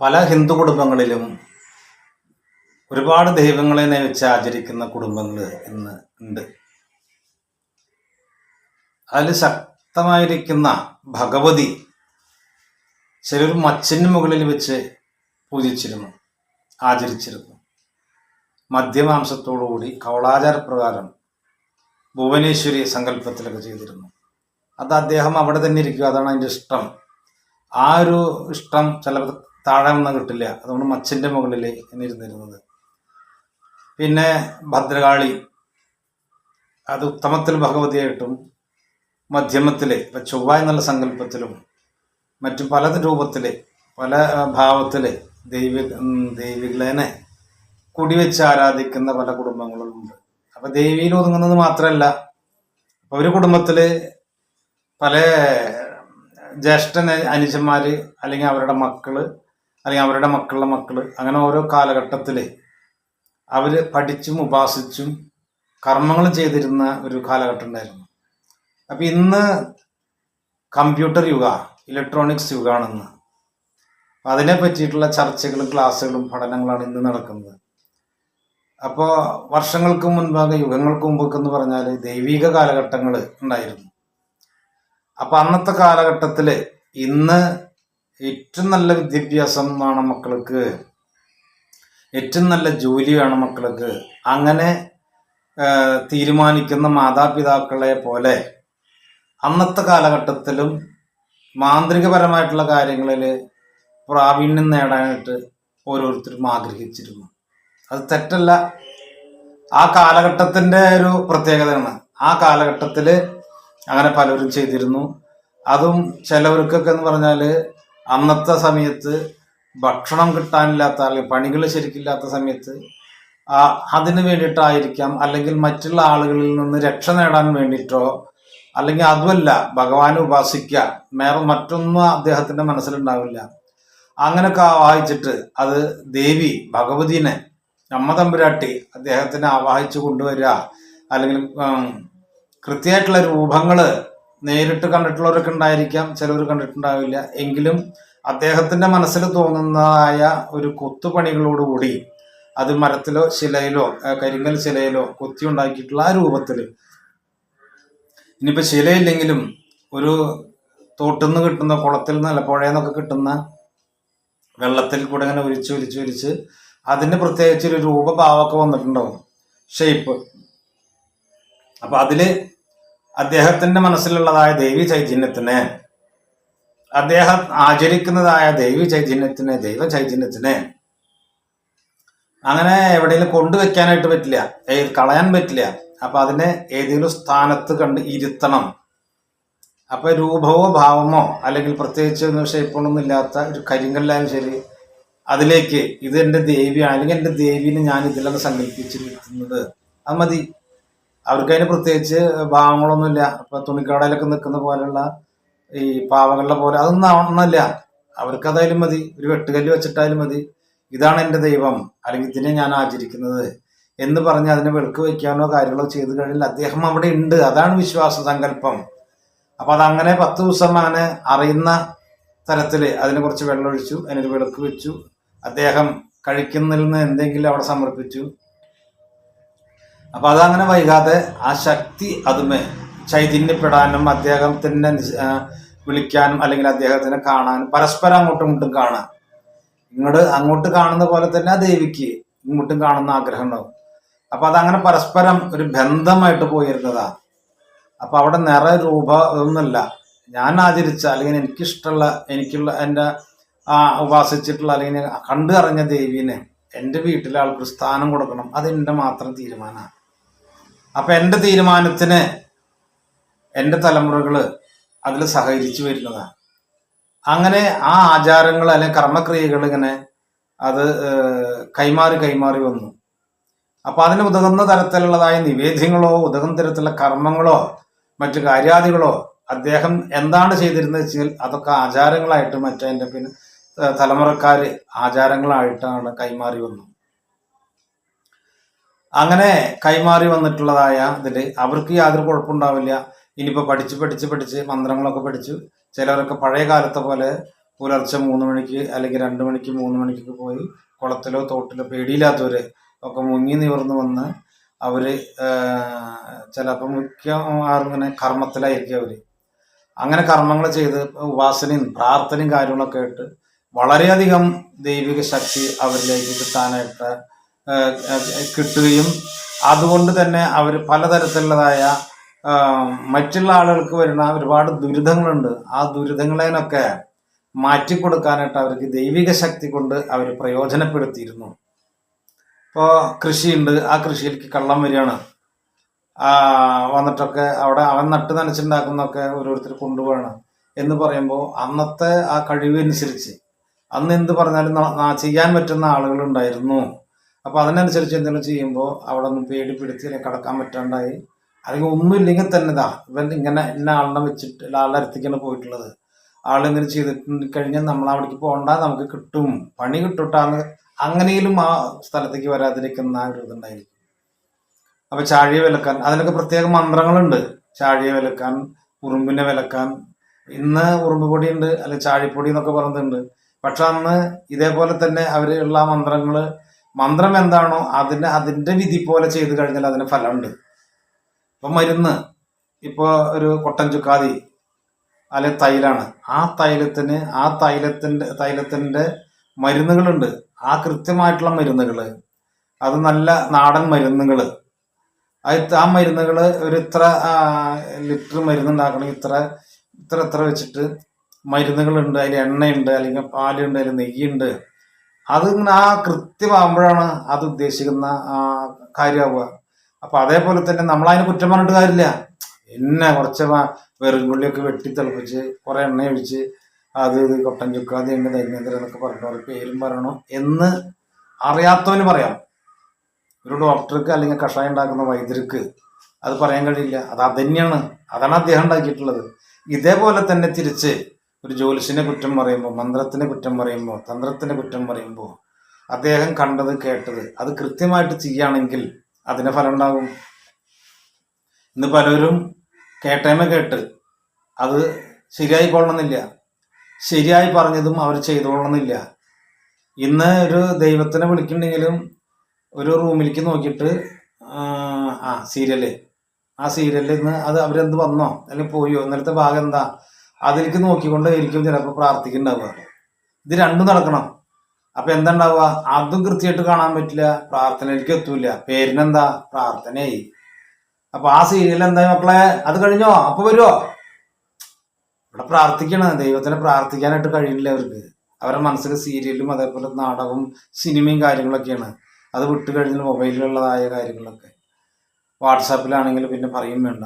പല ഹിന്ദു കുടുംബങ്ങളിലും ഒരുപാട് ദൈവങ്ങളെ നയിച്ച് ആചരിക്കുന്ന കുടുംബങ്ങൾ ഇന്ന് ഉണ്ട്. അതിൽ ശക്തമായിരിക്കുന്ന ഭഗവതി ചിലർ മച്ചിന് മുകളിൽ വെച്ച് പൂജിച്ചിരുന്നു ആചരിച്ചിരുന്നു. മദ്യമാംസത്തോടുകൂടി കൗളാചാരപ്രകാരം ഭുവനേശ്വരി സങ്കല്പത്തിലൊക്കെ ചെയ്തിരുന്നു. അത് അദ്ദേഹം അവിടെ തന്നെ ഇരിക്കുക അതാണ് അതിന്റെ ഇഷ്ടം. ആ ഒരു ഇഷ്ടം ചിലപ്പോൾ താഴെ നിന്ന് കിട്ടില്ല. അതുകൊണ്ട് മച്ചിന്റെ മുകളിൽ ഇരുന്നിരുന്നത്. പിന്നെ ഭദ്രകാളി അത് ഉത്തമത്തിൽ ഭഗവതിയായിട്ടും മധ്യമത്തിൽ ഇപ്പം ചൊവ്വ എന്നുള്ള സങ്കല്പത്തിലും മറ്റു പല രൂപത്തിൽ പല ഭാവത്തിൽ ദൈവി ദൈവികളേനെ കുടിവെച്ച് ആരാധിക്കുന്ന പല കുടുംബങ്ങളുമുണ്ട് അപ്പം ദേവിയിൽ ഒതുങ്ങുന്നത് മാത്രമല്ല ഒരു കുടുംബത്തിൽ പല ജ്യേഷ്ഠന് അനുജന്മാർ അല്ലെങ്കിൽ അവരുടെ മക്കൾ അല്ലെങ്കിൽ അവരുടെ മക്കളുടെ മക്കൾ അങ്ങനെ ഓരോ കാലഘട്ടത്തിൽ അവർ പഠിച്ചും ഉപാസിച്ചും കർമ്മങ്ങൾ ചെയ്തിരുന്ന ഒരു കാലഘട്ടം ഉണ്ടായിരുന്നു. അപ്പം ഇന്ന് കമ്പ്യൂട്ടർ യുഗ ഇലക്ട്രോണിക്സ് യുഗമാണെന്ന് അതിനെ പറ്റിയിട്ടുള്ള ചർച്ചകളും ക്ലാസ്സുകളും പഠനങ്ങളാണ് ഇന്ന് നടക്കുന്നത്. അപ്പോൾ വർഷങ്ങൾക്ക് മുൻപാകെ യുഗങ്ങൾക്ക് മുമ്പൊക്കെ എന്ന് പറഞ്ഞാൽ ദൈവിക കാലഘട്ടങ്ങൾ ഉണ്ടായിരുന്നു. അപ്പം അന്നത്തെ കാലഘട്ടത്തിൽ ഇന്ന് ഏറ്റവും നല്ല വിദ്യാഭ്യാസം വേണം മക്കൾക്ക്. ഏറ്റവും നല്ല ജോലി വേണം മക്കൾക്ക്. അങ്ങനെ തീരുമാനിക്കുന്ന മാതാപിതാക്കളെ പോലെ അന്നത്തെ കാലഘട്ടത്തിലും മാന്ത്രികപരമായിട്ടുള്ള കാര്യങ്ങളിൽ പ്രാവീണ്യം നേടാനായിട്ട് ഓരോരുത്തരും ആഗ്രഹിച്ചിരുന്നു. അത് തെറ്റല്ല. ആ കാലഘട്ടത്തിന്റെ ഒരു പ്രത്യേകതയാണ്. ആ കാലഘട്ടത്തിൽ അങ്ങനെ പലരും ചെയ്തിരുന്നു. അതും ചിലവർക്കൊക്കെ എന്ന് പറഞ്ഞാൽ അന്നത്തെ സമയത്ത് ഭക്ഷണം കിട്ടാനില്ലാത്ത അല്ലെങ്കിൽ പണികൾ ശരിക്കില്ലാത്ത സമയത്ത് അതിന് വേണ്ടിയിട്ടായിരിക്കാം അല്ലെങ്കിൽ മറ്റുള്ള ആളുകളിൽ നിന്ന് രക്ഷ നേടാൻ വേണ്ടിയിട്ടോ അല്ലെങ്കിൽ അതുമല്ല ഭഗവാനെ ഉപാസിക്കുക. വേറെ മറ്റൊന്നും അദ്ദേഹത്തിന്റെ മനസ്സിലുണ്ടാവില്ല. അങ്ങനെയൊക്കെ ആവാഹിച്ചിട്ട് അത് ദേവി ഭഗവതിനെ അമ്മ തമ്പുരാട്ടി അദ്ദേഹത്തിനെ ആവാഹിച്ചു കൊണ്ടുവരിക. അല്ലെങ്കിൽ കൃത്യമായിട്ടുള്ള രൂപങ്ങൾ നേരിട്ട് കണ്ടിട്ടുള്ളവരൊക്കെ ഉണ്ടായിരിക്കാം ചിലവർ കണ്ടിട്ടുണ്ടാവില്ല. എങ്കിലും അദ്ദേഹത്തിന്റെ മനസ്സിൽ തോന്നുന്നതായ ഒരു കൊത്തുപണികളോടുകൂടി അത് മരത്തിലോ ശിലയിലോ കരിങ്കൽ ശിലയിലോ കൊത്തി ഉണ്ടാക്കിയിട്ടുള്ള ആ രൂപത്തിൽ ഇനിയിപ്പോൾ ശിലയില്ലെങ്കിലും ഒരു തോട്ടിൽ നിന്ന് കിട്ടുന്ന കുളത്തിൽ നിന്ന് അല്ല പുഴയിൽ നിന്നൊക്കെ കിട്ടുന്ന വെള്ളത്തിൽ കൂടെ ഇങ്ങനെ ഒലിച്ച് ഒലിച്ച് ഒലിച്ച് അതിന് പ്രത്യേകിച്ച് ഒരു രൂപഭാവമൊക്കെ വന്നിട്ടുണ്ടാവും. ഷേപ്പ് അപ്പൊ അതിൽ അദ്ദേഹത്തിന്റെ മനസ്സിലുള്ളതായ ദേവി ചൈതന്യത്തിന് അദ്ദേഹം ആചരിക്കുന്നതായ ദേവി ചൈതന്യത്തിന് ദൈവ ചൈതന്യത്തിന് അങ്ങനെ എവിടെയെങ്കിലും കൊണ്ടുവെക്കാനായിട്ട് പറ്റില്ല കളയാൻ പറ്റില്ല. അപ്പൊ അതിനെ ഏതെങ്കിലും സ്ഥാനത്ത് കണ്ട് ഇരുത്തണം. അപ്പൊ രൂപമോ ഭാവമോ അല്ലെങ്കിൽ പ്രത്യേകിച്ച് ഷേപ്പൊന്നും ഇല്ലാത്ത ഒരു കരിങ്കല്ലായാലും ശരി അതിലേക്ക് ഇത് എന്റെ ദേവിയാണ് അല്ലെങ്കിൽ എന്റെ ദേവിനെ ഞാൻ ഇതിലാണ് സങ്കല്പിച്ചിരിക്കുന്നത് അത് മതി. അവർക്ക് അതിന് പ്രത്യേകിച്ച് ഭാവങ്ങളൊന്നുമില്ല. ഇപ്പൊ തുണിക്കടയിലൊക്കെ നിൽക്കുന്ന പോലെയുള്ള ഈ പാവകളുടെ പോലെ അതൊന്നും ഒന്നല്ല അവർക്ക് അതായാലും മതി. ഒരു വെട്ടുകല്ല് വെച്ചിട്ടായാലും മതി. ഇതാണ് എന്റെ ദൈവം. അല്ലെങ്കിൽ ഇതിനെ ഞാൻ ആചരിക്കുന്നത്. എന്ന് പറഞ്ഞ് അതിനെ വെളുക്ക് വയ്ക്കാനോ കാര്യങ്ങളോ ചെയ്തു കഴിഞ്ഞാൽ അദ്ദേഹം അവിടെ ഉണ്ട്. അതാണ് വിശ്വാസ സങ്കല്പം. അപ്പൊ അതങ്ങനെ പത്ത് ദിവസം അങ്ങനെ അറിയുന്ന തരത്തിൽ അതിനെ കുറച്ച് വെള്ളമൊഴിച്ചു അതിനൊരു വിളക്ക് വെച്ചു. അദ്ദേഹം കഴിക്കുന്നതിൽ നിന്ന് എന്തെങ്കിലും അവിടെ സമർപ്പിച്ചു. അപ്പൊ അതങ്ങനെ വൈകാതെ ആ ശക്തി അതുമേ ചൈതന്യപ്പെടാനും അദ്ദേഹത്തിന്റെ വിളിക്കാനും അല്ലെങ്കിൽ അദ്ദേഹത്തിനെ കാണാനും പരസ്പരം അങ്ങോട്ടും ഇങ്ങോട്ടും കാണാം. ഇങ്ങോട്ട് അങ്ങോട്ട് കാണുന്ന പോലെ തന്നെ ആ ദേവിക്ക് ഇങ്ങോട്ടും കാണുന്ന ആഗ്രഹം ഉണ്ടാവും. അപ്പൊ അതങ്ങനെ പരസ്പരം ഒരു ബന്ധമായിട്ട് പോയിരുന്നതാ. അപ്പൊ അവിടെ നിറ രൂപ ഒന്നുമല്ല. ഞാൻ ആചരിച്ച അല്ലെങ്കിൽ എനിക്കിഷ്ടമുള്ള എനിക്കുള്ള എന്റെ ആ ഉപാസിച്ചിട്ടുള്ള അല്ലെങ്കിൽ കണ്ടു അറിഞ്ഞ ദേവീനെ എന്റെ വീട്ടിലെ ആൾക്ക് സ്ഥാനം കൊടുക്കണം. അതെന്റെ മാത്രം തീരുമാനമാണ്. അപ്പൊ എന്റെ തീരുമാനത്തിന് എന്റെ തലമുറകൾ അതിൽ സഹകരിച്ചു വരുന്നതാണ് അങ്ങനെ ആ ആചാരങ്ങൾ അല്ലെങ്കിൽ കർമ്മക്രിയകൾ ഇങ്ങനെ അത് കൈമാറി കൈമാറി വന്നു. അപ്പൊ അതിന് ഉതകുന്ന തരത്തിലുള്ളതായ നിവേദ്യങ്ങളോ ഉതകുന്ന തരത്തിലുള്ള കർമ്മങ്ങളോ മറ്റു കാര്യാദികളോ അദ്ദേഹം എന്താണ് ചെയ്തിരുന്നത് വെച്ചാൽ അതൊക്കെ ആചാരങ്ങളായിട്ട് മറ്റേ എന്റെ പിന്നെ തലമുറക്കാര് ആചാരങ്ങളായിട്ടാണ് കൈമാറി വന്നു. അങ്ങനെ കൈമാറി വന്നിട്ടുള്ളതായ ഇതിൽ അവർക്ക് യാതൊരു കുഴപ്പമുണ്ടാവില്ല. ഇനിയിപ്പോൾ പഠിച്ച് പഠിച്ച് പഠിച്ച് മന്ത്രങ്ങളൊക്കെ പഠിച്ചു. ചിലവരൊക്കെ പഴയ കാലത്തെ പോലെ പുലർച്ചെ മൂന്ന് മണിക്ക് അല്ലെങ്കിൽ രണ്ട് മണിക്ക് മൂന്ന് മണിക്കൊക്കെ പോയി കുളത്തിലോ തോട്ടിലോ പേടിയില്ലാത്തവർ ഒക്കെ മുങ്ങി നിവർന്ന് വന്ന് അവർ ചിലപ്പോൾ മിക്ക ആർങ്ങനെ കർമ്മത്തിലായിരിക്കും അവർ അങ്ങനെ കർമ്മങ്ങൾ ചെയ്ത് ഉപാസനയും പ്രാർത്ഥനയും കാര്യങ്ങളൊക്കെ ആയിട്ട് വളരെയധികം ദൈവിക ശക്തി അവരിലേക്ക് കിട്ടാനായിട്ട് കിട്ടുകയും അതുകൊണ്ട് തന്നെ അവർ പലതരത്തിലുള്ളതായ മറ്റുള്ള ആളുകൾക്ക് വരുന്ന ഒരുപാട് ദുരിതങ്ങളുണ്ട്. ആ ദുരിതങ്ങളെയൊക്കെ മാറ്റിക്കൊടുക്കാനായിട്ട് അവർക്ക് ദൈവിക ശക്തി കൊണ്ട് അവർ പ്രയോജനപ്പെടുത്തിയിരുന്നു. ഇപ്പോൾ കൃഷിയുണ്ട്. ആ കൃഷിയിലേക്ക് കള്ളം വരികയാണ്. വന്നിട്ടൊക്കെ അവിടെ അവൻ നട്ട് നനച്ചുണ്ടാക്കുന്നതൊക്കെ ഓരോരുത്തർ കൊണ്ടുപോകണം എന്ന് പറയുമ്പോൾ അന്നത്തെ ആ കഴിവനുസരിച്ച് അന്ന് എന്ത് പറഞ്ഞാലും ചെയ്യാൻ പറ്റുന്ന ആളുകളുണ്ടായിരുന്നു. അപ്പോൾ അതിനനുസരിച്ച് എന്തെങ്കിലും ചെയ്യുമ്പോൾ അവിടെ നിന്ന് അല്ലെങ്കിൽ കടക്കാൻ പറ്റാണ്ടായി. അല്ലെങ്കിൽ ഒന്നുമില്ലെങ്കിൽ തന്നെ ഇതാ ഇവൻ ഇങ്ങനെ ഇന്ന ആളിനെ വെച്ചിട്ട് ആളുടെ അടുത്തേക്കാണ് പോയിട്ടുള്ളത്. ആളെന്തെങ്കിലും ചെയ്തിട്ട് കഴിഞ്ഞാൽ നമ്മൾ അവിടേക്ക് പോകണ്ട നമുക്ക് കിട്ടും. പണി കിട്ടുട്ടാന്ന് അങ്ങനെയും ആ സ്ഥലത്തേക്ക് വരാതിരിക്കുന്ന ആ ഒരു ഇതുണ്ടായിരിക്കും. അപ്പൊ ചാഴിയെ വിലക്കാൻ അതിനൊക്കെ പ്രത്യേക മന്ത്രങ്ങളുണ്ട്. ചാഴിയെ വിലക്കാൻ ഉറുമ്പിനെ വിലക്കാൻ. ഇന്ന് ഉറുമ്പ് ഉണ്ട് അല്ലെങ്കിൽ ചാഴിപ്പൊടി എന്നൊക്കെ പറയുന്നുണ്ട് പക്ഷെ അന്ന് ഇതേപോലെ തന്നെ അവരുള്ള മന്ത്രങ്ങൾ മന്ത്രം എന്താണോ അതിന് അതിന്റെ വിധി പോലെ ചെയ്തു കഴിഞ്ഞാൽ അതിന് ഫലമുണ്ട്. ഇപ്പൊ മരുന്ന് ഇപ്പൊ ഒരു കൊട്ടൻ ചുക്കാതി അല്ലെ തൈലാണ്. ആ തൈലത്തിന് ആ തൈലത്തിന്റെ തൈലത്തിന്റെ മരുന്നുകളുണ്ട്. ആ കൃത്യമായിട്ടുള്ള മരുന്നുകൾ അത് നല്ല നാടൻ മരുന്നുകൾ ആ മരുന്നുകൾ ഒരു ഇത്ര ലിറ്റർ മരുന്ന് ഉണ്ടാക്കണമെങ്കിൽ ഇത്ര ഇത്ര ഇത്ര വെച്ചിട്ട് മരുന്നുകളുണ്ട്. അതിൽ എണ്ണയുണ്ട് അല്ലെങ്കിൽ പാലുണ്ട് അതിൽ നെയ്യുണ്ട്. അത് ഇങ്ങനെ ആ കൃത്യമാകുമ്പോഴാണ് അത് ഉദ്ദേശിക്കുന്ന ആ കാര്യമാവുക. അപ്പൊ അതേപോലെ തന്നെ നമ്മൾ അതിനെ കുറ്റം പറഞ്ഞിട്ട് കാര്യമില്ല. എന്നെ കുറച്ച് വെറുങ്കുള്ളിയൊക്കെ വെട്ടി തിളപ്പിച്ച് കുറെ എണ്ണ ഒഴിച്ച് അത് ഇത് കൊട്ടൻ ചുക്കാതി ഉണ്ട് ധൈര്യേന്ദ്രൻ എന്നൊക്കെ പറഞ്ഞു അവരുടെ പേരും പറയണം എന്ന് അറിയാത്തവന് പറയാം. ഒരു ഡോക്ടർക്ക് അല്ലെങ്കിൽ കഷായം ഉണ്ടാക്കുന്ന വൈദ്യർക്ക് അത് പറയാൻ കഴിയില്ല. അത് അതന്നെയാണ് അതാണ് അദ്ദേഹം ഉണ്ടാക്കിയിട്ടുള്ളത്. ഇതേപോലെ തന്നെ തിരിച്ച് ഒരു ജ്യോതിഷിനെ കുറ്റം പറയുമ്പോൾ മന്ത്രത്തിനെ കുറ്റം പറയുമ്പോൾ തന്ത്രത്തിനെ കുറ്റം പറയുമ്പോൾ അദ്ദേഹം കണ്ടത് കേട്ടത് അത് കൃത്യമായിട്ട് ചെയ്യുകയാണെങ്കിൽ അതിന് ഫലം ഉണ്ടാകും ഇന്ന് പലരും കേട്ടേമ കേട്ട് അത് ശരിയായി കൊള്ളണമെന്നില്ല ശരിയായി പറഞ്ഞതും അവർ ചെയ്തുകൊള്ളണമെന്നില്ല. ഇന്ന് ഒരു ദൈവത്തിനെ വിളിക്കുന്നുണ്ടെങ്കിലും ഒരു റൂമിലേക്ക് നോക്കിയിട്ട് ആ സീരിയൽ. ആ സീരിയലിൽ നിന്ന് അത് അവരെന്ത് വന്നോ? അല്ലെങ്കിൽ പോയോ? ഇന്നലത്തെ ഭാഗം എന്താ? അതിലേക്ക് നോക്കിക്കൊണ്ട് ആയിരിക്കും ചിലപ്പോൾ പ്രാർത്ഥിക്കുന്നുണ്ടാവുക ഇത് രണ്ടും നടക്കണം. അപ്പൊ എന്താ ഉണ്ടാവുക അതും കൃത്യമായിട്ട് കാണാൻ പറ്റില്ല. പ്രാർത്ഥനയിലേക്ക് എത്തൂല പേരിനെന്താ? പ്രാർത്ഥനയായി. അപ്പൊ ആ സീരിയൽ എന്തായി മക്കളെ? അത് കഴിഞ്ഞോ? അപ്പൊ വരുമോ ഇവിടെ പ്രാർത്ഥിക്കണം. ദൈവത്തിനെ പ്രാർത്ഥിക്കാനായിട്ട് കഴിയില്ല അവർക്ക്. അവരുടെ മനസ്സിൽ സീരിയലും അതേപോലെ നാടകവും സിനിമയും കാര്യങ്ങളൊക്കെയാണ്. അത് വിട്ട് കഴിഞ്ഞാൽ മൊബൈലിലുള്ളതായ കാര്യങ്ങളൊക്കെ. വാട്സാപ്പിലാണെങ്കിൽ പിന്നെ പറയും വേണ്ട.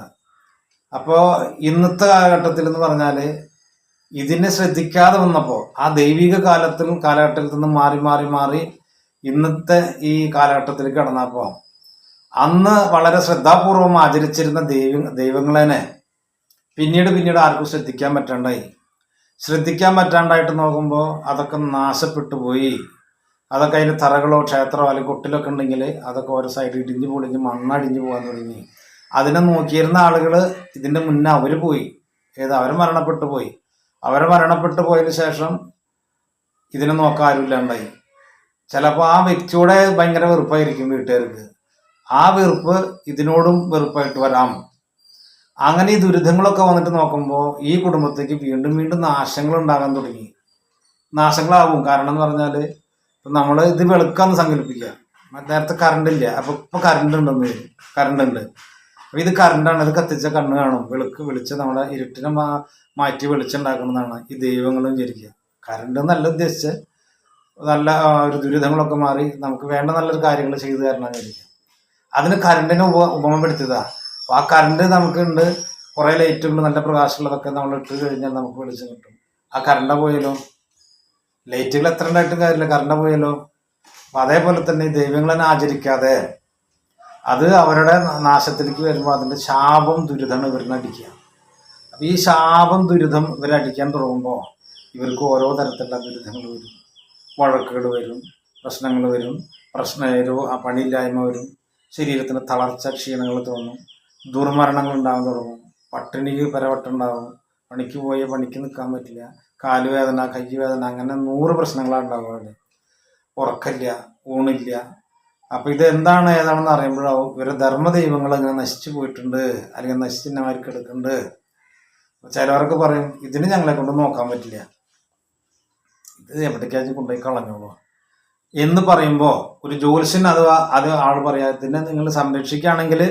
അപ്പോൾ ഇന്നത്തെ കാലഘട്ടത്തിൽ എന്ന് പറഞ്ഞാൽ ഇതിനെ ശ്രദ്ധിക്കാതെ വന്നപ്പോൾ ആ ദൈവിക കാലത്തിൽ കാലഘട്ടത്തിൽ നിന്ന് മാറി മാറി മാറി ഇന്നത്തെ ഈ കാലഘട്ടത്തിലേക്ക് കടന്നപ്പോൾ അന്ന് വളരെ ശ്രദ്ധാപൂർവം ആചരിച്ചിരുന്ന ദൈവ ദൈവങ്ങളെ പിന്നീട് പിന്നീട് ആർക്കും ശ്രദ്ധിക്കാൻ പറ്റാണ്ടായി. ശ്രദ്ധിക്കാൻ പറ്റാണ്ടായിട്ട് നോക്കുമ്പോൾ അതൊക്കെ നാശപ്പെട്ടു പോയി. അതൊക്കെ അതിന്റെ തറകളോ ക്ഷേത്രമോ അല്ലെങ്കിൽ കൊട്ടിലൊക്കെ ഉണ്ടെങ്കിൽ അതൊക്കെ ഓരോ സൈഡിൽ ഇടിഞ്ഞു പൊളിഞ്ഞ് മണ്ണടിഞ്ഞു പോകാൻ തുടങ്ങി. അതിനെ നോക്കിയിരുന്ന ആളുകൾ ഇതിന്റെ മുന്നേ അവർ പോയി. ഏത് അവർ മരണപ്പെട്ടു പോയി. അവർ മരണപ്പെട്ടു പോയതിന് ശേഷം ഇതിനെ നോക്കാൻ ആരുമില്ലാണ്ടായി ചിലപ്പോൾ ആ വ്യക്തിയോടെ ഭയങ്കര വെറുപ്പായിരിക്കും വീട്ടുകാർക്ക്. ആ വെറുപ്പ് ഇതിനോടും വെറുപ്പായിട്ട് വരാം. അങ്ങനെ ഈ ദുരിതങ്ങളൊക്കെ വന്നിട്ട് നോക്കുമ്പോൾ ഈ കുടുംബത്തേക്ക് വീണ്ടും വീണ്ടും നാശങ്ങൾ ഉണ്ടാകാൻ തുടങ്ങി. നാശങ്ങളാകും. കാരണം എന്ന് പറഞ്ഞാൽ ഇപ്പം നമ്മൾ ഇത് വെളുക്കാന്ന് സങ്കല്പിക്കുക. നേരത്തെ കറണ്ട് ഇല്ല. അപ്പോൾ ഇപ്പോൾ കറണ്ട് ഉണ്ടെന്ന് കറണ്ട് ഉണ്ട്. അപ്പൊ ഇത് കറണ്ടാണ് ഇത് കത്തിച്ച കണ്ണ് കാണും. വെളുക്ക് വെളിച്ചം നമ്മളെ ഇരുട്ടിനെ മാ- മാറ്റി വെളിച്ചുണ്ടാക്കുന്നതാണ് ഈ ദൈവങ്ങളും വിചാരിക്കുക. കറണ്ട് നല്ല ഉദ്ദേശിച്ച് നല്ല ഒരു ദുരിതങ്ങളൊക്കെ മാറി നമുക്ക് വേണ്ട നല്ലൊരു കാര്യങ്ങൾ ചെയ്തു തരണം വിചാരിക്കുക. അതിന് കറണ്ടിനെ ഉപ ഉപമപ്പെടുത്തിയതാ അപ്പൊ ആ കറണ്ട് നമുക്കുണ്ട് കുറെ ലൈറ്റുകൾ നല്ല പ്രകാശമുള്ളതൊക്കെ നമ്മൾ ഇട്ട് കഴിഞ്ഞാൽ നമുക്ക് വെളിച്ചം കിട്ടും. ആ കറണ്ട പോയാലോ? ലൈറ്റുകൾ എത്ര ഉണ്ടായിട്ടും കാര്യമില്ല കറണ്ട പോയാലോ? അപ്പൊ അതേപോലെ തന്നെ ദൈവങ്ങളെ ആചരിക്കാതെ അത് അവരുടെ നാശത്തിലേക്ക് വരുമ്പോൾ അതിന്റെ ശാപം ദുരിതമാണ് ഇവരിനെ അടിക്കുക. അപ്പം ഈ ശാപം ദുരിതം ഇവരടിക്കാൻ തുടങ്ങുമ്പോൾ ഇവർക്ക് ഓരോ തരത്തിലുള്ള ദുരിതങ്ങൾ വരും. വഴക്കുകൾ വരും പ്രശ്നങ്ങൾ വരും പ്രശ്ന പണിയില്ലായ്മ വരും ശരീരത്തിന് തളർച്ച ക്ഷീണങ്ങൾ തോന്നും ദുർമരണങ്ങൾ ഉണ്ടാകാൻ തുടങ്ങും. പട്ടിണിക്ക് പരവട്ടുണ്ടാവും പണിക്ക് പോയ പണിക്ക് നിൽക്കാൻ പറ്റില്ല. കാലുവേദന കൈവേദന അങ്ങനെ നൂറ് പ്രശ്നങ്ങളാണ് ഉണ്ടാവുക അവിടെ. ഉറക്കമില്ല ഊണില്ല അപ്പൊ ഇത് എന്താണ് ഏതാണെന്ന് അറിയുമ്പോഴാവും. ഇവരെ ധർമ്മദൈവങ്ങൾ അങ്ങനെ നശിച്ചു പോയിട്ടുണ്ട് അല്ലെങ്കിൽ നശിച്ചിന്നമാർക്ക് എടുക്കുന്നുണ്ട് ചിലവർക്ക് പറയും ഇതിന് ഞങ്ങളെ കൊണ്ട് നോക്കാൻ പറ്റില്ല. ഇത് എവിടേക്കാച്ചും കൊണ്ടുപോയി കളഞ്ഞോളൂ? എന്ന് പറയുമ്പോൾ ഒരു ജ്യോത്സ്യൻ അത് അത് ആൾ പറയാ ഇതിനെ നിങ്ങൾ സംരക്ഷിക്കുകയാണെങ്കിൽ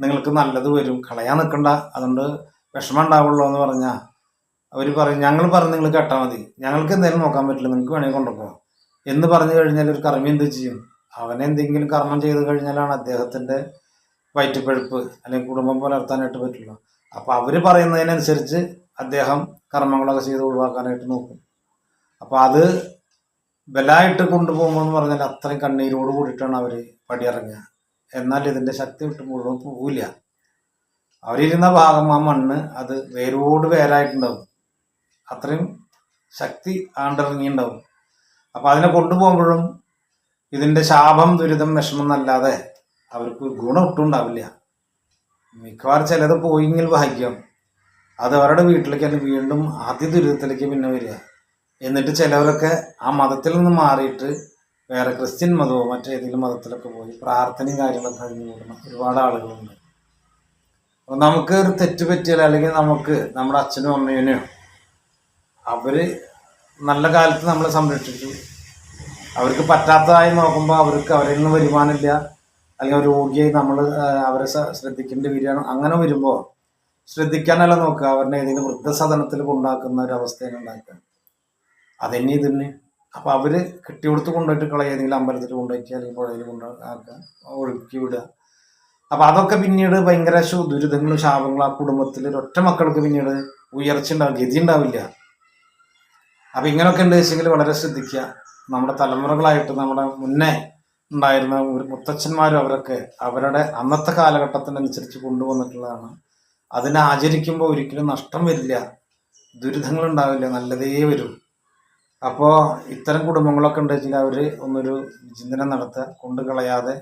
നിങ്ങൾക്ക് നല്ലത് വരും. കളയാൻ നിൽക്കണ്ട. അതുകൊണ്ട് വിഷമം ഉണ്ടാവുള്ളൂ എന്ന് പറഞ്ഞാൽ അവർ പറയും ഞങ്ങൾ പറഞ്ഞ് നിങ്ങൾ കേട്ടാൽ മതി. ഞങ്ങൾക്ക് എന്തെങ്കിലും നോക്കാൻ പറ്റില്ല. നിങ്ങൾക്ക് വേണമെങ്കിൽ കൊണ്ടുപോകാം എന്ന് പറഞ്ഞു കഴിഞ്ഞാൽ ഒരു കർമ്മി എന്ത് ചെയ്യും? അവനെന്തെങ്കിലും കർമ്മം ചെയ്ത് കഴിഞ്ഞാലാണ് അദ്ദേഹത്തിന്റെ വയറ്റിപ്പഴുപ്പ് അല്ലെങ്കിൽ കുടുംബം പുലർത്താനായിട്ട് പറ്റുള്ളൂ. അപ്പോൾ അവർ പറയുന്നതിനനുസരിച്ച് അദ്ദേഹം കർമ്മങ്ങളൊക്കെ ചെയ്ത് ഒഴിവാക്കാനായിട്ട് നോക്കും. അപ്പോൾ അത് ബലായിട്ട് കൊണ്ടുപോകുമ്പോൾ എന്ന് പറഞ്ഞാൽ അത്രയും കണ്ണീരോട് കൂടിയിട്ടാണ് അവർ പടിയിറങ്ങുക. എന്നാൽ ഇതിന്റെ ശക്തി വിട്ട് മുഴുവൻ പോവില്ല. അവരിരുന്ന ഭാഗം ആ മണ്ണ് അത് വേരോട് വേരായിട്ടുണ്ടാവും. അത്രയും ശക്തി ആണ്ടിറങ്ങിയിട്ടുണ്ടാവും അപ്പോൾ അതിനെ കൊണ്ടുപോകുമ്പോഴും ഇതിന്റെ ശാപം ദുരിതം വിഷമം എന്നല്ലാതെ അവർക്ക് ഗുണം ഒട്ടും ഉണ്ടാവില്ല. മിക്കവാറും ചിലത് പോയിങ്ങിൽ ഭാഗ്യം. അത് അവരുടെ വീട്ടിലേക്ക് അല്ലെങ്കിൽ വീണ്ടും ആദ്യ ദുരിതത്തിലേക്ക് പിന്നെ വരിക. എന്നിട്ട് ചിലവരൊക്കെ ആ മതത്തിൽ നിന്ന് മാറിയിട്ട് വേറെ ക്രിസ്ത്യൻ മതമോ മറ്റേതെങ്കിലും മതത്തിലൊക്കെ പോയി പ്രാർത്ഥനയും കാര്യങ്ങളൊക്കെ കഴിഞ്ഞു കൂടുന്ന ഒരുപാട് ആളുകളുണ്ട്. അപ്പോൾ നമുക്ക് ഒരു തെറ്റ് പറ്റിയാൽ അല്ലെങ്കിൽ നമുക്ക് നമ്മുടെ അച്ഛനും അമ്മേനെയോ അവർ നല്ല കാലത്ത് നമ്മളെ സംരക്ഷിച്ചു. അവർക്ക് പറ്റാത്തതായി നോക്കുമ്പോൾ അവർക്ക് അവരിൽ നിന്ന് വരുമാനമില്ല. അല്ലെങ്കിൽ രോഗിയായി നമ്മൾ അവരെ ശ്രദ്ധിക്കേണ്ടി വരികയാണ്. അങ്ങനെ വരുമ്പോൾ ശ്രദ്ധിക്കാനല്ല നോക്കുക. അവരുടെ ഏതെങ്കിലും വൃദ്ധസദനത്തിൽ കൊണ്ടാക്കുന്ന ഒരു അവസ്ഥയാണ് ഉണ്ടാക്കുക. അതന്നെ ഇതന്നെ. അപ്പോൾ അവർ കെട്ടിയെടുത്ത് കൊണ്ടുപോയിട്ട് കളയുക ഏതെങ്കിലും അമ്പലത്തിൽ കൊണ്ടുപോയിട്ട് അല്ലെങ്കിൽ പുഴയിൽ കൊണ്ടാക്കുക ഒഴുക്കി വിടുക. അപ്പോൾ അതൊക്കെ പിന്നീട് ഭയങ്കര ദുരിതങ്ങളും ശാപങ്ങളും ആ കുടുംബത്തിൽ ഒറ്റ മക്കൾക്ക് പിന്നീട് ഉയർച്ച ഉണ്ടാവും ഗതി ഉണ്ടാവില്ല. അപ്പം ഇങ്ങനെയൊക്കെ ഉണ്ട് വെച്ചെങ്കിൽ വളരെ ശ്രദ്ധിക്കുക. നമ്മുടെ തലമുറകളായിട്ട് നമ്മുടെ മുന്നേ ഉണ്ടായിരുന്ന ഒരു മുത്തച്ഛന്മാരും അവരൊക്കെ അവരുടെ അന്നത്തെ കാലഘട്ടത്തിനനുസരിച്ച് കൊണ്ടുവന്നിട്ടുള്ളതാണ്. അതിനെ ആചരിക്കുമ്പോൾ ഒരിക്കലും നഷ്ടം വരില്ല. ദുരിതങ്ങൾ ഉണ്ടാവില്ല. നല്ലതേ വരും. അപ്പോൾ ഇത്തരം കുടുംബങ്ങളൊക്കെ ഉണ്ട് വെച്ചാൽ അവർ ഒന്നൊരു ചിന്തനം നടത്തുക കൊണ്ടു കളയാതെ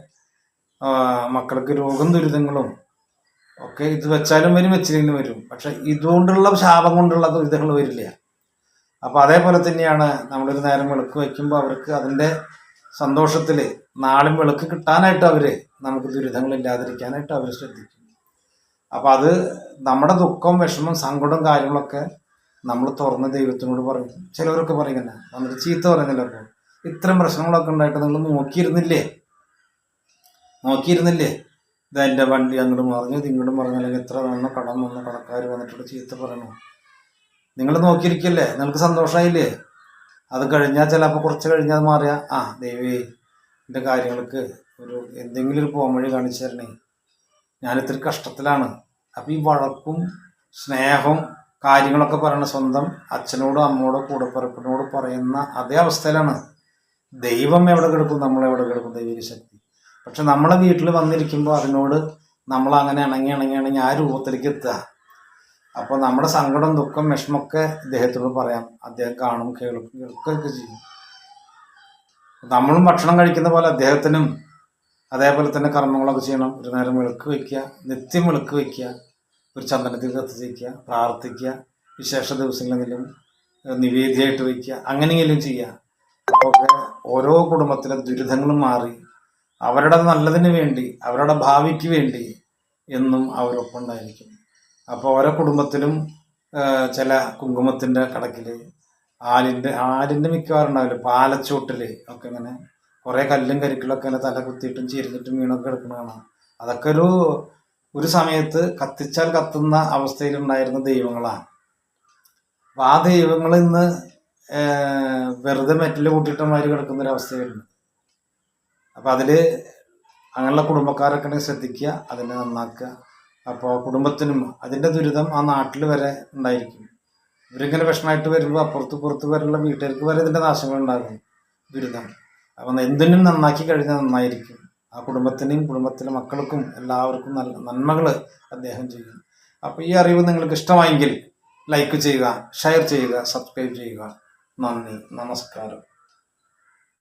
മക്കൾക്ക് രോഗം ദുരിതങ്ങളും ഒക്കെ ഇത് വെച്ചാലും വരും വെച്ചില്ലെങ്കിലും വരും. പക്ഷെ ഇതുകൊണ്ടുള്ള ശാപം കൊണ്ടുള്ള ദുരിതങ്ങൾ വരില്ല. അപ്പോൾ അതേപോലെ തന്നെയാണ് നമ്മളൊരു നേരം വിളക്ക് വയ്ക്കുമ്പോൾ അവർക്ക് അതിന്റെ സന്തോഷത്തിൽ നാളും വിളക്ക് കിട്ടാനായിട്ട് അവർ നമുക്ക് ദുരിതങ്ങൾ ഇല്ലാതിരിക്കാനായിട്ട് അവർ ശ്രദ്ധിക്കും. അപ്പോൾ അത് നമ്മുടെ ദുഃഖം വിഷമം സങ്കടം കാര്യങ്ങളൊക്കെ നമ്മൾ തുറന്ന് ദൈവത്തിനോട് പറയും. ചിലവരൊക്കെ പറയുന്നില്ല നമ്മൾ ചീത്ത പറയുന്നില്ല അപ്പോൾ ഇത്തരം പ്രശ്നങ്ങളൊക്കെ ഉണ്ടായിട്ട് നിങ്ങൾ നോക്കിയിരുന്നില്ലേ? നോക്കിയിരുന്നില്ലേ? ഇത് എന്റെ വണ്ടി അങ്ങോട്ട് മറിഞ്ഞു ഇത് ഇങ്ങോട്ട് മറിഞ്ഞു അല്ലെങ്കിൽ ഇത്ര വന്ന കടം വന്ന കടക്കാർ വന്നിട്ട് ചീത്ത പറയണു. നിങ്ങൾ നോക്കിയിരിക്കല്ലേ? നിങ്ങൾക്ക് സന്തോഷമായില്ലേ അത് കഴിഞ്ഞാൽ ചിലപ്പോൾ കുറച്ച് കഴിഞ്ഞാൽ മാറിയ. ആ ദേവി എന്റെ കാര്യങ്ങൾക്ക് ഒരു എന്തെങ്കിലും ഒരു പോംവഴി കാണിച്ചു തരണേ. ഞാനിത്തിരി കഷ്ടത്തിലാണ്. അപ്പം ഈ വഴക്കും സ്നേഹം കാര്യങ്ങളൊക്കെ പറയണ സ്വന്തം അച്ഛനോടും അമ്മയോടും കൂടപ്പിറപ്പിനോട് പറയുന്ന അതേ അവസ്ഥയിലാണ്. ദൈവം എവിടെ കിടക്കും നമ്മൾ എവിടെ കിടക്കും ദൈവിക ശക്തി. പക്ഷെ നമ്മളെ വീട്ടിൽ വന്നിരിക്കുമ്പോൾ അതിനോട് നമ്മൾ അങ്ങനെ ഇണങ്ങി ഇണങ്ങി ഇണങ്ങി ആ രൂപത്തിലേക്ക് എത്തുക. അപ്പോൾ നമ്മുടെ സങ്കടം ദുഃഖം വിഷമൊക്കെ ഇദ്ദേഹത്തോട് പറയാം. അദ്ദേഹം കാണും കേൾക്കും കേൾക്കുകയൊക്കെ ചെയ്യും. നമ്മളും ഭക്ഷണം കഴിക്കുന്ന പോലെ അദ്ദേഹത്തിനും അതേപോലെ തന്നെ കർമ്മങ്ങളൊക്കെ ചെയ്യണം. ഒരു നേരം വിളക്ക് വയ്ക്കുക നിത്യം വിളക്ക് വയ്ക്കുക ഒരു ചന്ദനത്തിൽ കത്തിച്ച് പ്രാർത്ഥിക്കുക വിശേഷ ദിവസങ്ങളെങ്കിലും നിവേദ്യമായിട്ട് വയ്ക്കുക അങ്ങനെയെങ്കിലും ചെയ്യുക. അപ്പോൾ ഓരോ കുടുംബത്തിലെ ദുരിതങ്ങളും മാറി അവരുടെ നല്ലതിന് വേണ്ടി അവരുടെ ഭാവിക്ക് വേണ്ടി എന്നും അവരൊപ്പം ഉണ്ടായിരിക്കും അപ്പോൾ ഓരോ കുടുംബത്തിലും ചില കുങ്കുമത്തിന്റെ കടക്കിൽ ആലിന്റെ ആലിന്റെ മിക്കവാറും ഉണ്ടാവില്ല? പാലച്ചോട്ടിൽ ഒക്കെ ഇങ്ങനെ കുറേ കല്ലും കരിക്കലൊക്കെ ഇങ്ങനെ തല കുത്തിയിട്ടും ചീരിഞ്ഞിട്ടും വീണൊക്കെ കിടക്കുന്ന കാണാം. അതൊക്കെ ഒരു ഒരു സമയത്ത് കത്തിച്ചാൽ കത്തുന്ന അവസ്ഥയിലുണ്ടായിരുന്ന ദൈവങ്ങളാണ്. അപ്പം ആ ദൈവങ്ങൾ ഇന്ന് വെറുതെ മെറ്റൽ കൂട്ടിയിട്ടമാതിരി കിടക്കുന്ന ഒരു അവസ്ഥയുണ്ട് അപ്പം അതിൽ അങ്ങനെയുള്ള കുടുംബക്കാരൊക്കെ ശ്രദ്ധിക്കുക അതിനെ നന്നാക്കുക. അപ്പോൾ കുടുംബത്തിനും അതിന്റെ ദുരിതം ആ നാട്ടിൽ വരെ ഉണ്ടായിരിക്കും. ഇവരിങ്ങനെ വിഷമമായിട്ട് വരുമ്പോൾ അപ്പുറത്ത് പുറത്ത് വരെയുള്ള വീട്ടുകാർക്ക് വരെ ഇതിന്റെ നാശങ്ങൾ ഉണ്ടാകും ദുരിതം. അപ്പം എന്തിനും നന്നാക്കി കഴിഞ്ഞാൽ നന്നായിരിക്കും. ആ കുടുംബത്തിനെയും കുടുംബത്തിലെ മക്കൾക്കും എല്ലാവർക്കും നല്ല നന്മകൾ അദ്ദേഹം ചെയ്യും. അപ്പോൾ ഈ അറിവ് നിങ്ങൾക്ക് ഇഷ്ടമായെങ്കിൽ ലൈക്ക് ചെയ്യുക ഷെയർ ചെയ്യുക സബ്സ്ക്രൈബ് ചെയ്യുക. നന്ദി നമസ്കാരം.